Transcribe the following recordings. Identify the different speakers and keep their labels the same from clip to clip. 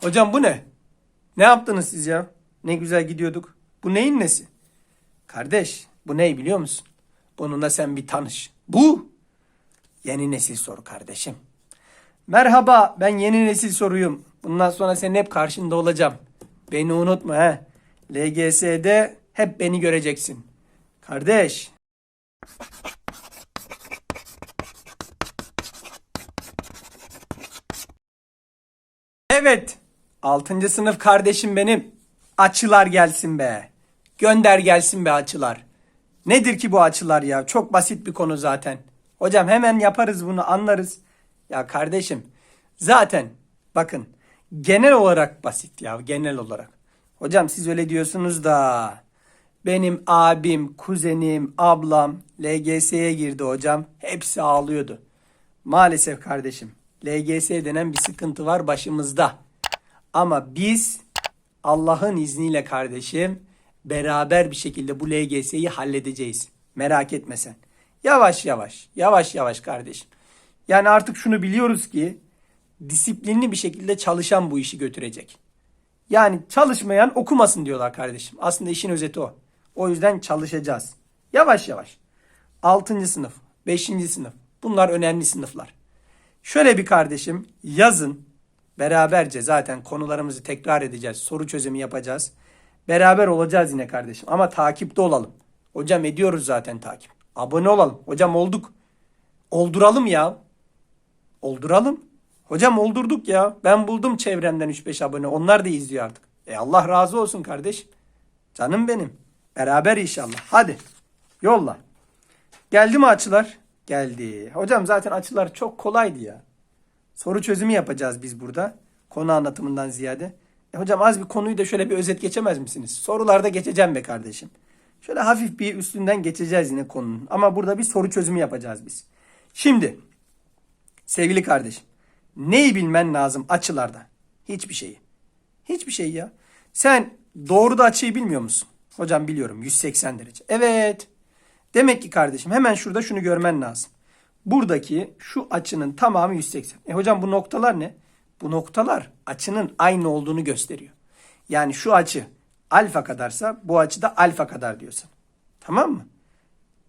Speaker 1: Hocam bu ne? Ne yaptınız siz ya? Ne güzel gidiyorduk. Bu neyin nesi? Kardeş bu ne biliyor musun? Bununla sen bir tanış. Bu yeni nesil soru kardeşim. Merhaba ben yeni nesil soruyum. Bundan sonra senin hep karşında olacağım. Beni unutma he. LGS'de hep beni göreceksin. Kardeş. Evet. 6. sınıf kardeşim benim. Açılar gelsin be. Gönder gelsin be açılar. Nedir ki bu açılar ya? Çok basit bir konu zaten. Hocam hemen yaparız bunu anlarız. Ya kardeşim zaten bakın genel olarak basit ya genel olarak. Hocam siz öyle diyorsunuz da benim abim, kuzenim, ablam LGS'ye girdi hocam. Hepsi ağlıyordu. Maalesef kardeşim LGS denen bir sıkıntı var başımızda. Ama biz Allah'ın izniyle kardeşim beraber bir şekilde bu LGS'yi halledeceğiz. Merak etme sen. Yavaş yavaş, yavaş yavaş kardeşim. Yani artık şunu biliyoruz ki disiplinli bir şekilde çalışan bu işi götürecek. Yani çalışmayan okumasın diyorlar kardeşim. Aslında işin özeti o. O yüzden çalışacağız. Yavaş yavaş. 6. sınıf, 5. sınıf. Bunlar önemli sınıflar. Şöyle bir kardeşim yazın beraberce zaten konularımızı tekrar edeceğiz. Soru çözümü yapacağız. Beraber olacağız yine kardeşim. Ama takipte olalım. Hocam ediyoruz zaten takip. Abone olalım. Hocam olduk. Olduralım ya. Olduralım. Hocam oldurduk ya. Ben buldum çevremden 3-5 abone. Onlar da izliyor artık. E Allah razı olsun kardeşim. Canım benim. Beraber inşallah. Hadi. Yolla. Geldi mi açılar? Geldi. Hocam zaten açılar çok kolaydı ya. Soru çözümü yapacağız biz burada. Konu anlatımından ziyade. E hocam az bir konuyu da şöyle bir özet geçemez misiniz? Sorularda geçeceğim be kardeşim. Şöyle hafif bir üstünden geçeceğiz yine konunun. Ama burada bir soru çözümü yapacağız biz. Şimdi sevgili kardeşim neyi bilmen lazım açılarda? Hiçbir şeyi. Hiçbir şey ya. Sen doğruda açıyı bilmiyor musun? Hocam biliyorum 180 derece. Evet. Demek ki kardeşim hemen şurada şunu görmen lazım. Buradaki şu açının tamamı 180. E hocam bu noktalar ne? Bu noktalar açının aynı olduğunu gösteriyor. Yani şu açı alfa kadarsa bu açı da alfa kadar diyorsun. Tamam mı?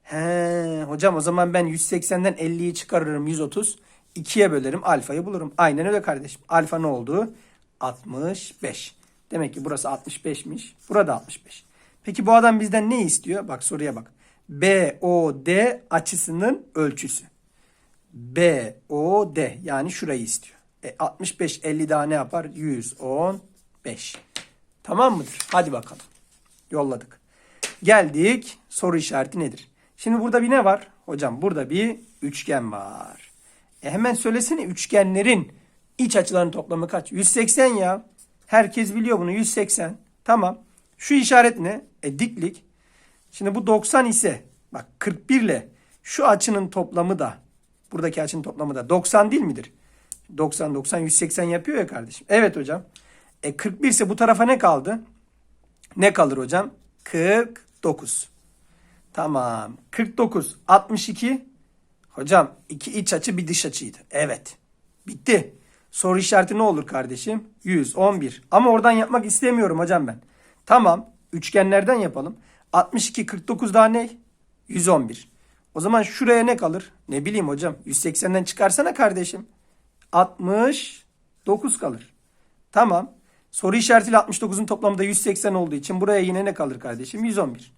Speaker 1: He, hocam o zaman ben 180'den 50'yi çıkarırım 130. 2'ye bölerim alfayı bulurum. Aynen öyle kardeşim. Alfa ne oldu? 65. Demek ki burası 65'miş. Burada 65. Peki bu adam bizden ne istiyor? Bak soruya bak. BOD açısının ölçüsü. BOD yani şurayı istiyor. E 65 50 daha ne yapar? 115. Tamam mıdır? Hadi bakalım. Yolladık. Geldik. Soru işareti nedir? Şimdi burada bir ne var? Hocam burada bir üçgen var. E hemen söylesene üçgenlerin iç açılarının toplamı kaç? 180 ya. Herkes biliyor bunu 180. Tamam. Şu işaret ne? E diklik. Şimdi bu 90 ise bak 41 ile şu açının toplamı da buradaki açının toplamı da 90 değil midir? 90 90 180 yapıyor ya kardeşim. Evet hocam. E 41 ise bu tarafa ne kaldı? Ne kalır hocam? 49. Tamam. 49 62. Hocam iki iç açı bir dış açıydı. Evet. Bitti. Soru işareti ne olur kardeşim? 111. Ama oradan yapmak istemiyorum hocam ben. Tamam. Üçgenlerden yapalım. 62 49 daha ne? 111. O zaman şuraya ne kalır? Ne bileyim hocam. 180'den çıkarsana kardeşim. 69 kalır. Tamam. Soru işaretiyle 69'un toplamı da 180 olduğu için buraya yine ne kalır kardeşim? 111.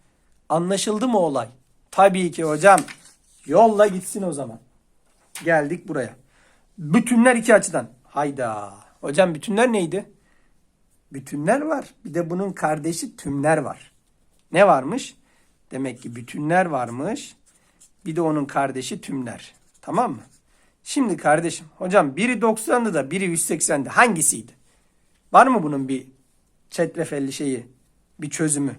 Speaker 1: Anlaşıldı mı olay? Tabii ki hocam. Yolla gitsin o zaman. Geldik buraya. Bütünler iki açıdan. Hayda. Hocam bütünler neydi? Bütünler var. Bir de bunun kardeşi tümler var. Ne varmış? Demek ki bütünler varmış. Bir de onun kardeşi tümler. Tamam mı? Şimdi kardeşim hocam biri 90'dı da biri 180'di. Hangisiydi? Var mı bunun bir çetrefelli şeyi, bir çözümü?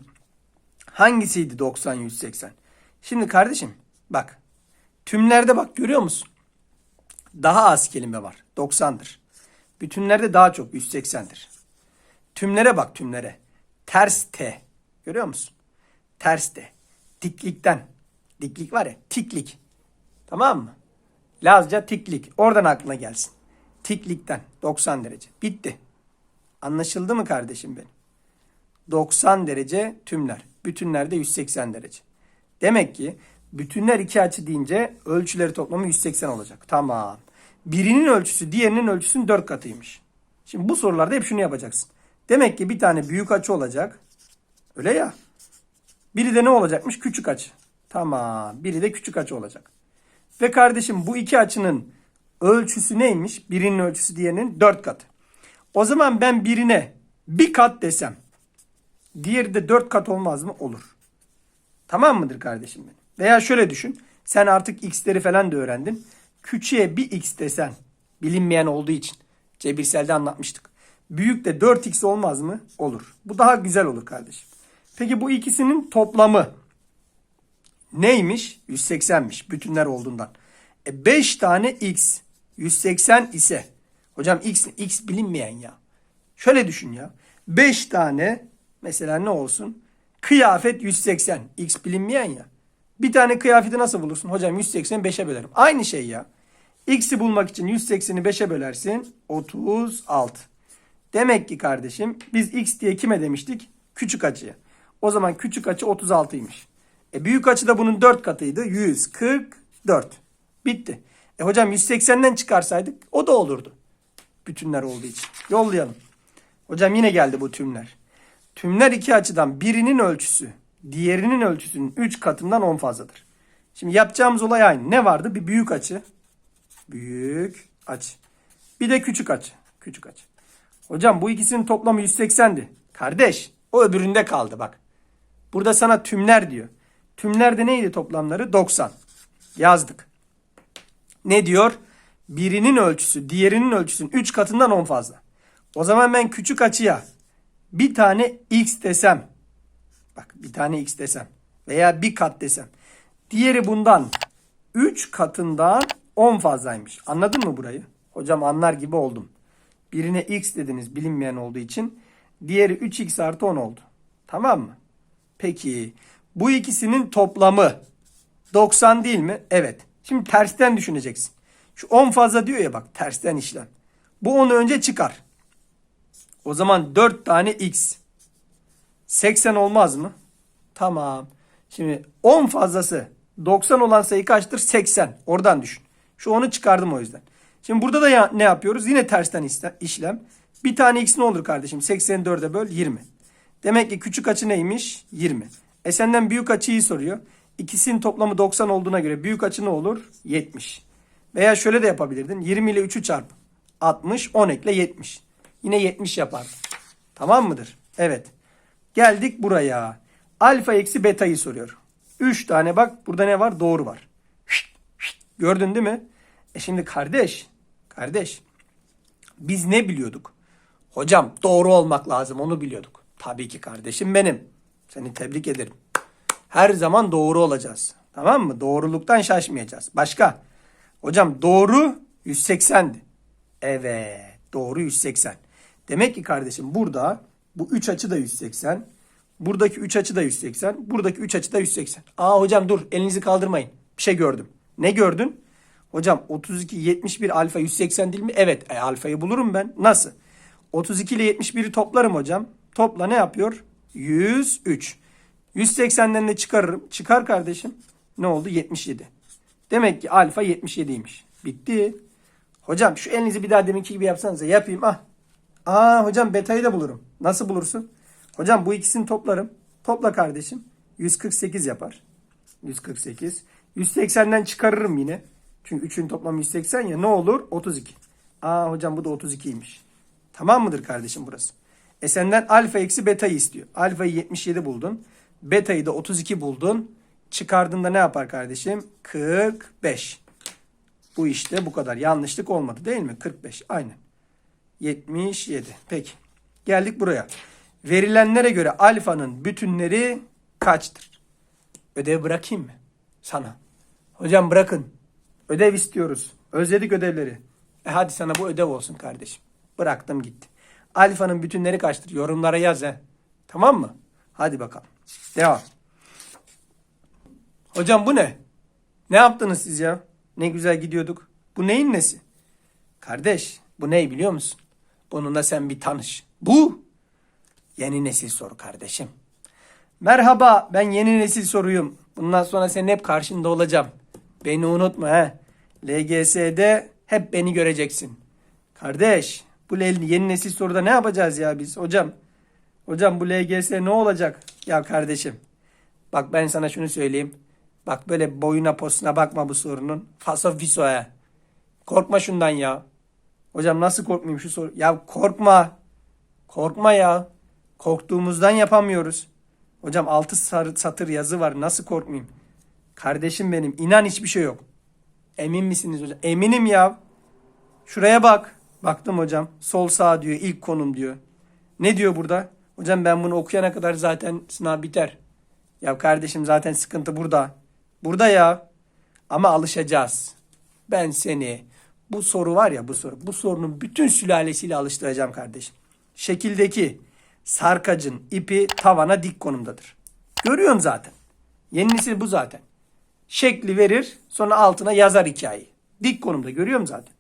Speaker 1: Hangisiydi 90 180? Şimdi kardeşim bak. Tümlerde bak görüyor musun? Daha az kelime var. 90'dır. Bütünlerde daha çok 180'dir. Tümlere bak tümlere. Ters T. Görüyor musun? Ters T. Diklikten. Diklik var ya tiklik. Tamam mı? Lazca tiklik. Oradan aklına gelsin. Tiklikten 90 derece. Bitti. Anlaşıldı mı kardeşim benim? 90 derece tümler. Bütünler de 180 derece. Demek ki bütünler iki açı deyince ölçüleri toplamı 180 olacak. Tamam. Birinin ölçüsü diğerinin ölçüsünün 4 katıymış. Şimdi bu sorularda hep şunu yapacaksın. Demek ki bir tane büyük açı olacak. Öyle ya. Biri de ne olacakmış? Küçük açı. Tamam. Biri de küçük açı olacak. Ve kardeşim bu iki açının ölçüsü neymiş? Birinin ölçüsü diğerinin 4 katı. O zaman ben birine bir kat desem diğeri de 4 kat olmaz mı? Olur. Tamam mıdır kardeşim benim? Veya şöyle düşün. Sen artık x'leri falan da öğrendin. Küçüğe bir x desen bilinmeyen olduğu için cebirselde anlatmıştık. Büyük de 4x olmaz mı? Olur. Bu daha güzel olur kardeşim. Peki bu ikisinin toplamı neymiş? 180'miş bütünler olduğundan. E 5 tane x 180 ise hocam x x bilinmeyen ya. Şöyle düşün ya. 5 tane mesela ne olsun? Kıyafet 180 x bilinmeyen ya. Bir tane kıyafeti nasıl bulursun? Hocam 180'i 5'e bölerim. Aynı şey ya. X'i bulmak için 180'i 5'e bölersin. 36. Demek ki kardeşim biz x diye kime demiştik? Küçük açıya. O zaman küçük açı 36'ymış. E büyük açı da bunun 4 katıydı. 144. Bitti. E hocam 180'den çıkarsaydık o da olurdu. Bütünler olduğu için. Yollayalım. Hocam yine geldi bu tümler. Tümler iki açıdan birinin ölçüsü diğerinin ölçüsünün 3 katından 10 fazladır. Şimdi yapacağımız olay aynı. Ne vardı? Bir büyük açı. Büyük açı. Bir de küçük açı. Küçük açı. Hocam bu ikisinin toplamı 180'di. Kardeş o öbüründe kaldı bak. Burada sana tümler diyor. Tümlerde neydi toplamları? 90. Yazdık. Ne diyor? Birinin ölçüsü diğerinin ölçüsünün 3 katından 10 fazla. O zaman ben küçük açıya bir tane x desem. Bak bir tane x desem. Veya bir kat desem. Diğeri bundan 3 katından 10 fazlaymış. Anladın mı burayı? Hocam anlar gibi oldum. Birine x dediniz bilinmeyen olduğu için. Diğeri 3x artı 10 oldu. Tamam mı? Peki bu ikisinin toplamı 90 değil mi? Evet. Şimdi tersten düşüneceksin. Şu 10 fazla diyor ya bak tersten işlem. Bu 10'u önce çıkar. O zaman 4 tane x. 80 olmaz mı? Tamam. Şimdi 10 fazlası 90 olan sayı kaçtır? 80. Oradan düşün. Şu 10'u çıkardım o yüzden. Şimdi burada da ya, ne yapıyoruz? Yine tersten işlem. Bir tane x ne olur kardeşim? 84'e böl 20. Demek ki küçük açı neymiş? 20. E senden büyük açıyı soruyor. İkisinin toplamı 90 olduğuna göre büyük açı ne olur? 70. Veya şöyle de yapabilirdin. 20 ile 3'ü çarp. 60, 10 ekle 70. Yine 70 yapar. Tamam mıdır? Evet. Geldik buraya. Alfa eksi beta'yı soruyor. 3 tane bak burada ne var? Doğru var. Gördün değil mi? E şimdi kardeş, kardeş biz ne biliyorduk? Hocam doğru olmak lazım onu biliyorduk. Tabii ki kardeşim benim. Seni tebrik ederim. Her zaman doğru olacağız. Tamam mı? Doğruluktan şaşmayacağız. Başka? Hocam doğru 180'di. Evet. Doğru 180. Demek ki kardeşim burada bu 3 açı da 180. Buradaki 3 açı da 180. Buradaki 3 açı da 180. Aa hocam dur elinizi kaldırmayın. Bir şey gördüm. Ne gördün? Hocam 32 71 alfa 180 değil mi? Evet. E, alfayı bulurum ben. Nasıl? 32 ile 71'i toplarım hocam. Topla ne yapıyor? 103. 180'den de çıkarırım. Çıkar kardeşim. Ne oldu? 77. Demek ki alfa 77'ymiş. Bitti. Hocam şu elinizi bir daha deminki gibi yapsanıza. Yapayım. Ah. Aa hocam beta'yı da bulurum. Nasıl bulursun? Hocam bu ikisini toplarım. Topla kardeşim. 148 yapar. 148. 180'den çıkarırım yine. Çünkü 3'ün toplamı 180 ya ne olur? 32. Aa hocam bu da 32'ymiş. Tamam mıdır kardeşim burası? E senden alfa eksi beta'yı istiyor. Alfayı 77 buldun. Beta'yı da 32 buldun. Çıkardığında ne yapar kardeşim? 45. Bu işte bu kadar. Yanlışlık olmadı değil mi? 45. Aynen. 77. Peki. Geldik buraya. Verilenlere göre alfanın bütünleri kaçtır? Ödev bırakayım mı? Sana. Hocam bırakın. Ödev istiyoruz. Özledik ödevleri. E hadi sana bu ödev olsun kardeşim. Bıraktım gitti. Alfanın bütünleri kaçtır? Yorumlara yaz he. Tamam mı? Hadi bakalım. Devam. Hocam bu ne? Ne yaptınız siz ya? Ne güzel gidiyorduk. Bu neyin nesi? Kardeş bu ne biliyor musun? Bununla sen bir tanış. Bu yeni nesil soru kardeşim. Merhaba ben yeni nesil soruyum. Bundan sonra senin hep karşında olacağım. Beni unutma he. LGS'de hep beni göreceksin. Kardeş bu yeni nesil soruda ne yapacağız ya biz hocam? Hocam bu LGS ne olacak? Ya kardeşim bak ben sana şunu söyleyeyim. Bak böyle boyuna posuna bakma bu sorunun. Faso fiso he. Korkma şundan ya. Hocam nasıl korkmayayım şu soru? Ya korkma. Korkma ya. Korktuğumuzdan yapamıyoruz. Hocam altı sarı satır yazı var. Nasıl korkmayayım? Kardeşim benim. inan hiçbir şey yok. Emin misiniz hocam? Eminim ya. Şuraya bak. Baktım hocam. Sol sağ diyor. ilk konum diyor. Ne diyor burada? Hocam ben bunu okuyana kadar zaten sınav biter. Ya kardeşim zaten sıkıntı burada. Burada ya. Ama alışacağız. Ben seni bu soru var ya bu soru. Bu sorunun bütün sülalesiyle alıştıracağım kardeşim. Şekildeki sarkacın ipi tavana dik konumdadır. Görüyorsun zaten. Yeni bu zaten. Şekli verir sonra altına yazar hikayeyi. Dik konumda görüyorum zaten.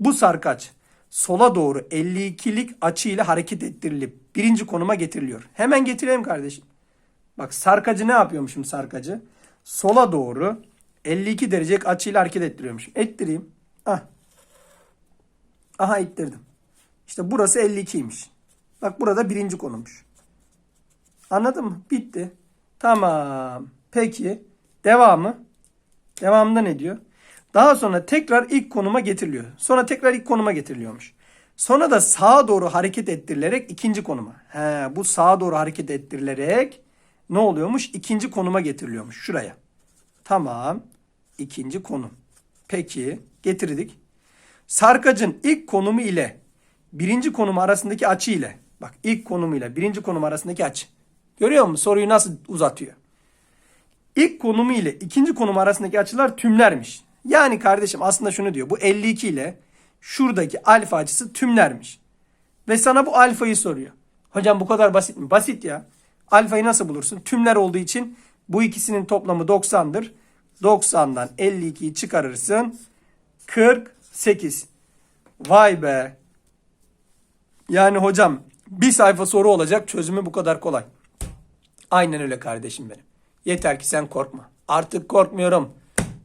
Speaker 1: Bu sarkaç sola doğru 52'lik açıyla hareket ettirilip birinci konuma getiriliyor. Hemen getireyim kardeşim. Bak sarkacı ne yapıyormuşum sarkacı? Sola doğru 52 derecelik açıyla hareket ettiriyormuşum. Ettireyim. Ah. Aha ittirdim. İşte burası 52'ymiş. Bak burada birinci konummuş. Anladın mı? Bitti. Tamam. Peki. Devamı. Devamında ne diyor? Daha sonra tekrar ilk konuma getiriliyor. Sonra tekrar ilk konuma getiriliyormuş. Sonra da sağa doğru hareket ettirilerek ikinci konuma. He, bu sağa doğru hareket ettirilerek ne oluyormuş? İkinci konuma getiriliyormuş. Şuraya. Tamam. İkinci konum. Peki. Getirdik. Sarkacın ilk konumu ile birinci konumu arasındaki açı ile bak ilk konumu ile birinci konum arasındaki açı. Görüyor musun? Soruyu nasıl uzatıyor? İlk konumu ile ikinci konum arasındaki açılar tümlermiş. Yani kardeşim aslında şunu diyor. Bu 52 ile şuradaki alfa açısı tümlermiş. Ve sana bu alfayı soruyor. Hocam bu kadar basit mi? Basit ya. Alfayı nasıl bulursun? Tümler olduğu için bu ikisinin toplamı 90'dır. 90'dan 52'yi çıkarırsın. 48. Vay be. Yani hocam bir sayfa soru olacak çözümü bu kadar kolay. Aynen öyle kardeşim benim. Yeter ki sen korkma. Artık korkmuyorum.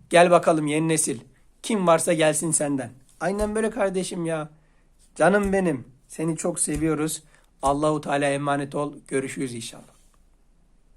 Speaker 1: Gel bakalım yeni nesil. Kim varsa gelsin senden. Aynen böyle kardeşim ya. Canım benim. Seni çok seviyoruz. Allahu Teala emanet ol. Görüşürüz inşallah.